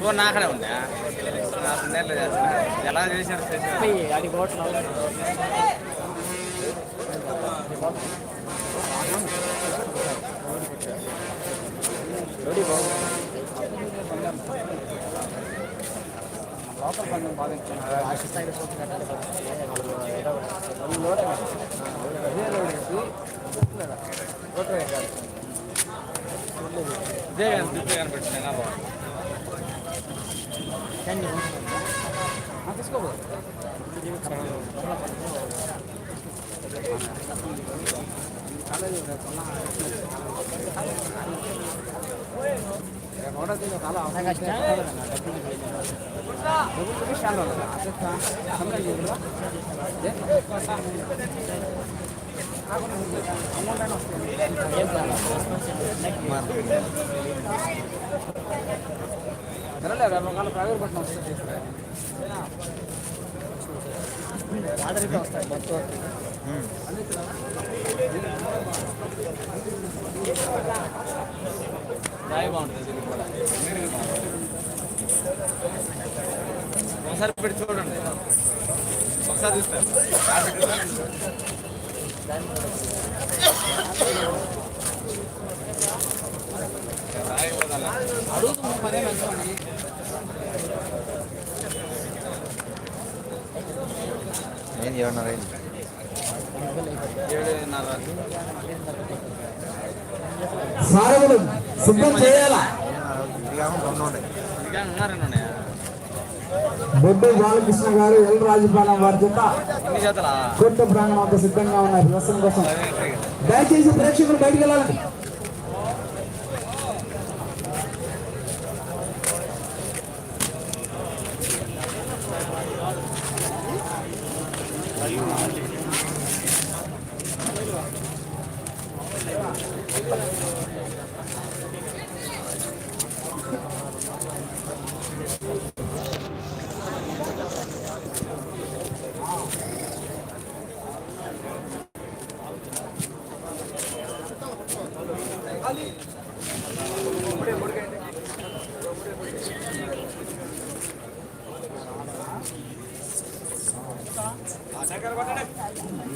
ఓ నాకనే ఉందా. ఎలా చేశారు అది కోట్లు ఇచ్చాను లాస్ట్ దిప్పే ఒకసారి పెట్టి చూడండి. ఒకసారి చూస్తారు అడుగుతుంది పదే మంచి ఏం చేయన్నారు ఏడున్నర సారథులు సిద్ధం చేయాలా? బొడ్డు బాలకృష్ణ గారు ఎల్ రాజపాలెం వారి జతలా కోర్టు ప్రాంగణం అంతా సిద్ధంగా ఉన్నాయి ప్రదర్శన కోసం. పదిహేను. దయచేసి ప్రేక్షకులు బయటికి వెళ్ళాలండి. Thank you.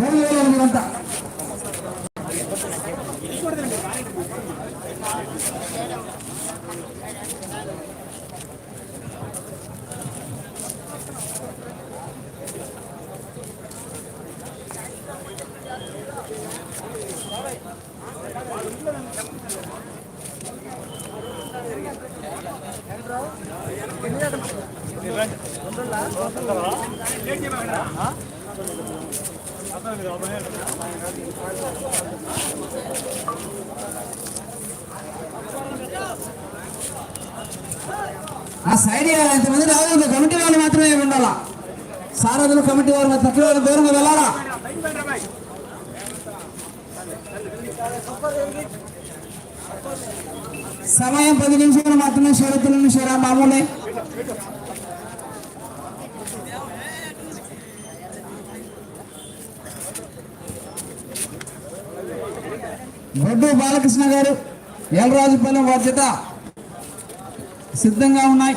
మూడు వేల ఎనిమిది అంతా సైడ్ ఎంతమంది రాదు కమిటీ వాళ్ళు మాత్రమే ఉండాలా? సారథులు కమిటీ వారు మరి వాళ్ళు దూరంగా వెళ్ళాలా? సమయం పది నిమిషాలు మాత్రమే షరతులు నిమిషాలు మామూలే? బొడ్డు బాలకృష్ణ గారు ఎల్రాజుపాలెం వారి బాధ్యత సిద్ధంగా ఉన్నాయి.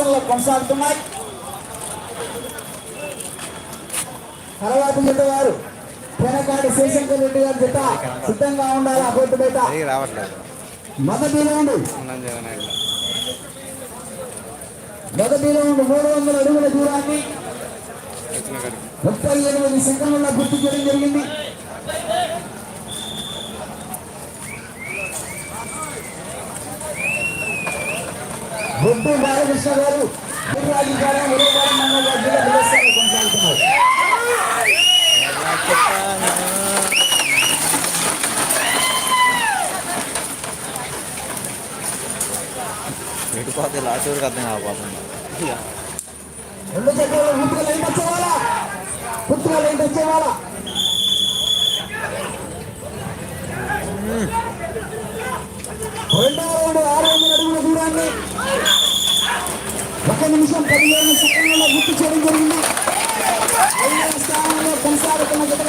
ప్రదర్శనలో కొనసాగుతున్నాయి. తర్వాత జత వారు వెనకాడి శివశంకర్ రెడ్డి గారి జత సిద్ధంగా ఉండాలి ఆ బొట్టు బయట. తిరిగి రావట్లేదు. మొదటి రౌండ్. ఉందని జగన్ ఇట్లా మొదటి రౌండ్ మూడు వందల అడుగుల దూరాన్ని. ముప్పై ఎనిమిది సెకండ్లలో పూర్తి చేయడం జరిగింది. బొడ్డు బాలకృష్ణ గారు ఎటుపోతే లాస్ట్ వరకు అర్థం కాకపోతుంది. రెండు చక్రాలు పూర్తిగా లైన్ వచ్చేవాళ్ళ పూర్తిగా లైన్ వచ్చేవాళ్ళ రెండవ రౌండ్ ఆరు వందల ఒక్క నిమిషం పదిహేను సెకండ్లలో గుర్తు చేయడం జరిగింది. ఐదవ స్థానంలో కొనసాగుతున్న జత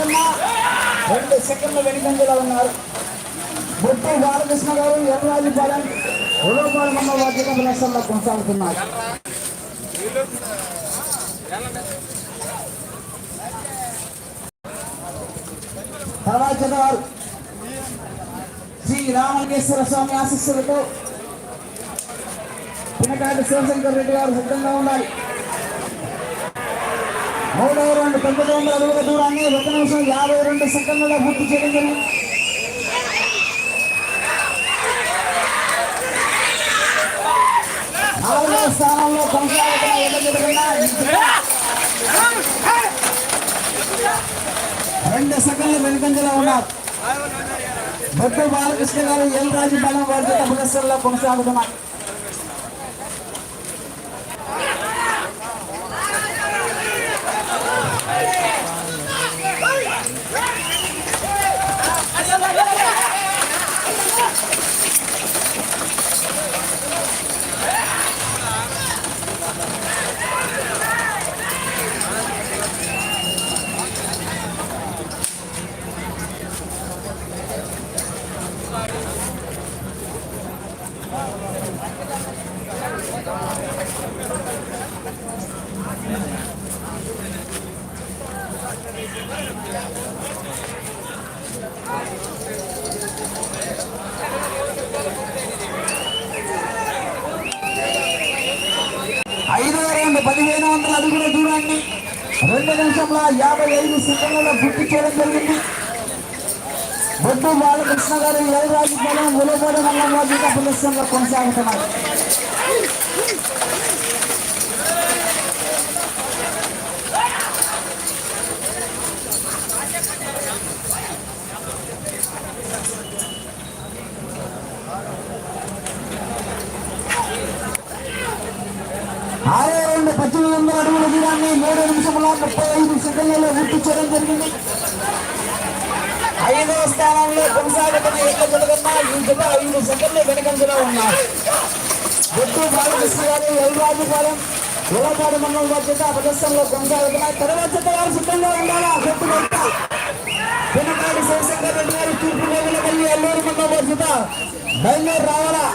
రెండు సెకండ్ల వెనుకంజలో ఉన్నారు. బొట్టి బాలకృష్ణ గారు ఎర్రాజుపాలెం ఉదయపాలెం అమ్మ వాద్యత ప్రదర్శనలో కొనసాగుతున్నారు. తర్వాత వారు శ్రీ రామలింగేశ్వర స్వామి ఆశీస్సులతో పినకాటి శివశంకర్ రెడ్డి గారు సిద్ధంగా ఉండాలి మూడవ రెండు తొమ్మిది వందల అడుగుల దూరాన్ని ఒక నిమిషం యాభై రెండు సెకండ్లలో పూర్తి చేయడం జరిగింది. నాలుగవ స్థానంలో కొనసాగుతున్న రెండు సెకండ్లు వెనుకంజలో ఉన్నారు. బొట్టు బాలకృష్ణ గారు ఎల్ రాజు బలం వారి జత ప్రదర్శనలో కొనసాగుతున్నారు ఐదవ రౌండ్ పదిహేను వందల అడుగుల దూరాన్ని రెండు నిమిషంలో యాభై ఐదు సెకండ్లలో గుర్తు చేయడం జరిగింది. బొడ్డు బాలకృష్ణ గారు ఎల్ రాజుపాలెం ఉలబోడు మండలం వాద్యత ప్రదర్శనలో కొనసాగుతున్నారు ఆరో రెండు పద్దెనిమిది వందల అడుగుల దూరాన్ని మూడు నిమిషముల ముప్పై ఐదు సెకండ్లలో పూర్తి చేయడం జరిగింది. ఐదవ స్థానంలో కొనసాగుతున్న ఎక్క జగన్నా ఈ జత ఐదు సెకండ్లు వెనకంజలో ఉన్నారు బొట్టు బాలకృష్ణ గారు ఎల్రాజుపాలెం ఉలపాడు మండలం బాధ్యత ప్రదర్శనలో కొనసాగుతున్నాయి తర్వాత జత వారు సిద్ధంగా ఉండాలా? బొట్టు వెంట పినకాడి శివశంకర్ రెడ్డి గారు తూర్పు వెళ్ళి ఎల్లూరు మండలం బాధ్యత బయలుదేరి రావాలా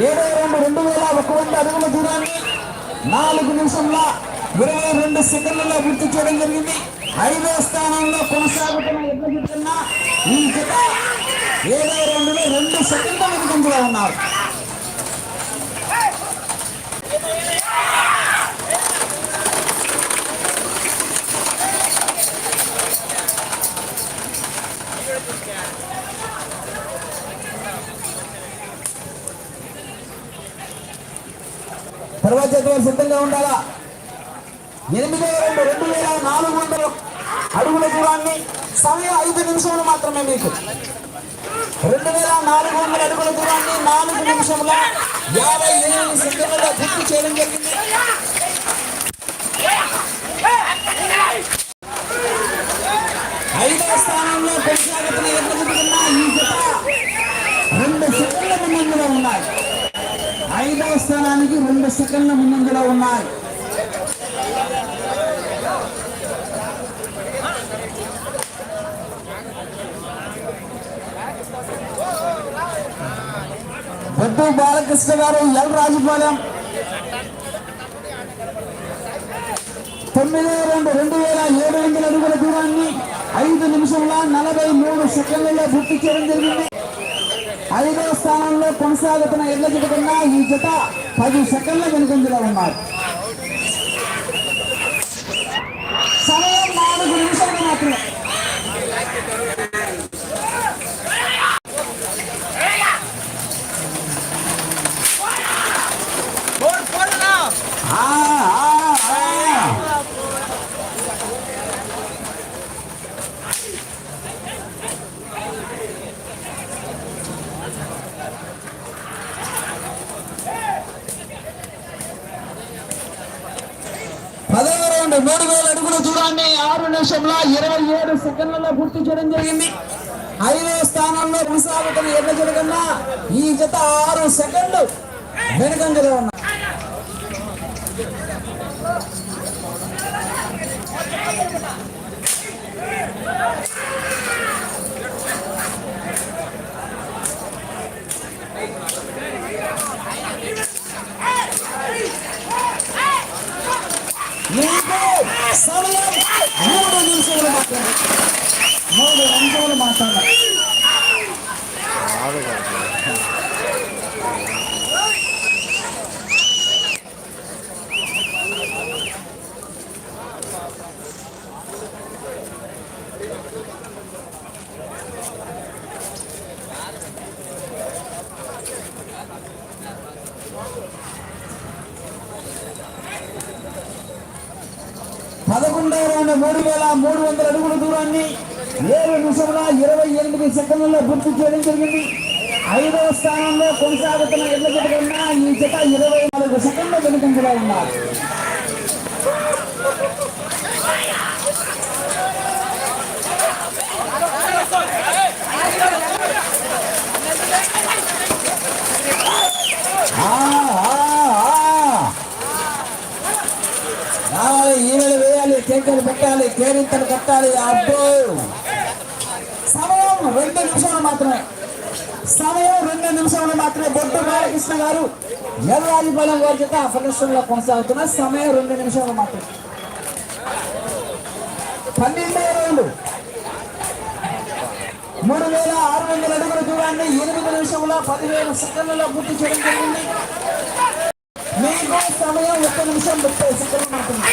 ఏడో రెండు వేల ఒక వంద అడుగుల దూరాన్ని నాలుగు నిమిషంలో ఇరవై రెండు సెకండ్లలో పూర్తి చేయడం జరిగింది. ఐదో స్థానంలో కొనసాగుతున్న ఎడ్ల చెప్తున్నా ఈ జత ఏడో రెండులో రెండు సెకండ్ల వెనుకంజలో ఉన్నారు తర్వాత జత వారు సిద్ధంగా ఉండాలా ఎనిమిదో రెండు రెండు వేల నాలుగు వందల అడుగుల దూరాన్ని సమయం ఐదు నిమిషములు మాత్రమే మీకు. రెండు వేల నాలుగు వందల అడుగుల దూరాన్ని నాలుగు నిమిషముల యాభై ఎనిమిది సెకండ్లలో పూర్తి చేయడం జరిగింది ఐదవ స్థానంలో కొనసాగుతున్న ఎట్ల జరుగుతున్న ఈ జత రెండు సెకండ్ల ముందంజలో ఉన్నాయి ఐదవ స్థానానికి రెండు సెకండ్ల ముందంజలో ఉన్నాయి బొడ్డు బాలకృష్ణ గారు ఎల్ రాజుపాలెం తొమ్మిది రెండు రెండు వేల ఏడు వందల అడుగుల దూరాన్ని ఐదు నిమిషముల నలభై మూడు సెకండ్లలో పూర్తి చేయడం జరిగింది. ఐదవ స్థానంలో కొనసాగుతున్న ఎడ్ల జత ఈ జత పది సెకండ్ల వెనుకంజలో ఉన్నారు సమయం నాలుగు నిమిషాలు మాత్రమే ఫోన్ ఫోన్ నా ఆ, ఆ, ఆ. పదవ మూడు వేల అడుగుల దూరాన్ని ఆరు నిమిషంలో ఇరవై ఏడు సెకండ్లలో పూర్తి చేయడం జరిగింది. ఐదో స్థానంలో కొనసాగుతున్న ఎర్ర జరగన్నా ఈ జత ఆరు సెకండ్లు వెనుకంజలో ఉన్నాయి మీకు సమయం మూడు నిమిషాలు మాత్రమే మూడు నిమిషాలు మాత్రమే ఆడు కాదు పదకొండవ మూడు వేల మూడు వందల అడుగుల దూరాన్ని ఏడు నిమిషముల ఇరవై ఎనిమిది సెకండ్లలో పూర్తి చేయడం జరిగింది. ఐదవ స్థానంలో కొనసాగుతున్న ఎడ్ల జత కన్నా ఈ జత ఇరవై నాలుగు సెకండ్ల వెనుకంజలో ఉన్నారు ఆ, ఆ, ఆ. రావాలి ఈమెలు వేయాలి కేకలు పెట్టాలి కేరింతలు కట్టాలి అబ్బో. సమయం రెండు నిమిషాలు మాత్రమే. సమయం రెండు నిమిషాలు మాత్రమే. బొడ్డు బాలకృష్ణ గారు ఎర్రాజుపాలెం వారి చేత ప్రదర్శనలో కొనసాగుతున్న సమయం రెండు నిమిషాలు మాత్రమే. పన్నెండు రౌండ్ మూడు వేల ఆరు వందల అడుగుల దూరాన్ని ఎనిమిది నిమిషంలో పదివేల సెకండ్లలో పూర్తి చేయడం జరిగింది. మీకు సమయం ఒక్క నిమిషం ముప్పై సెకండ్లు మాత్రమే.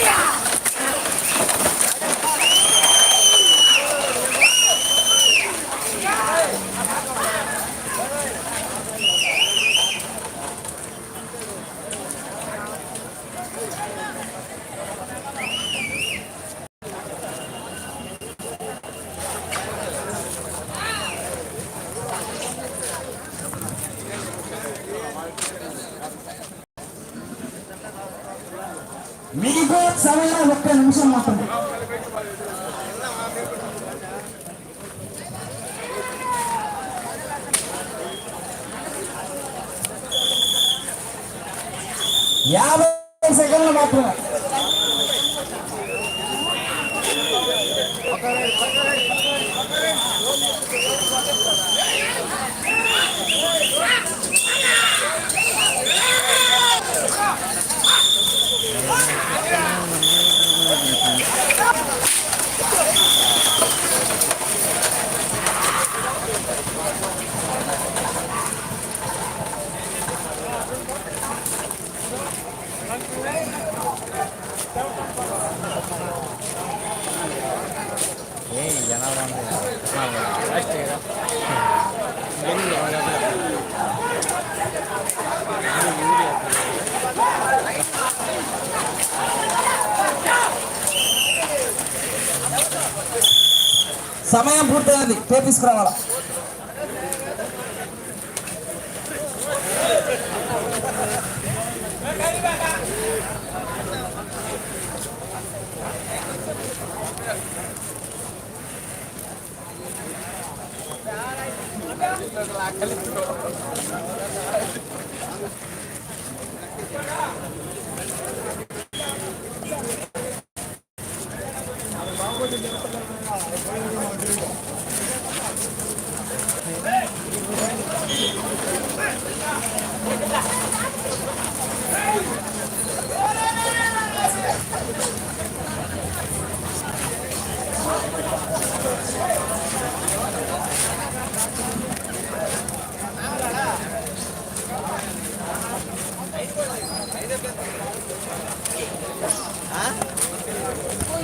మీకు సమయం ఒక్క నిమిషం మాత్రమే. సమయం పూర్తయింది. టేప్ తీసుకురావాలా?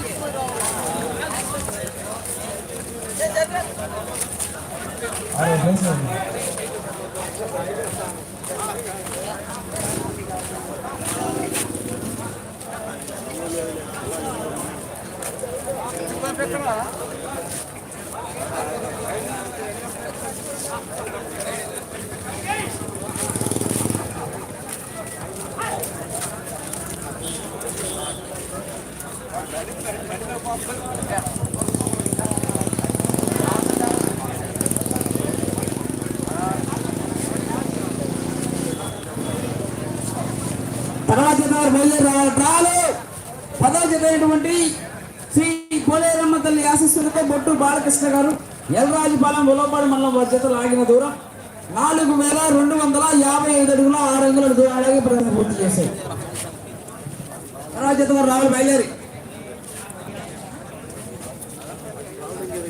తర్వాత వారు బయలుదేరి రావాలి రాలు పదవ జతైనటువంటి శ్రీ కోలేరమ్మ తల్లి ఆశిస్తులతో బొట్టు బాలకృష్ణ గారు ఎల్రాజుపాలెం ఉలపాడు మండలం వారి జతలు ఆగిన దూరం నాలుగు వేల రెండు వందల యాభై ఐదు అడుగుల ఆరు అంగుల దూరం అలాగే పూర్తి చేశారు తర్వాత జత రావాలి బయలుదేరి.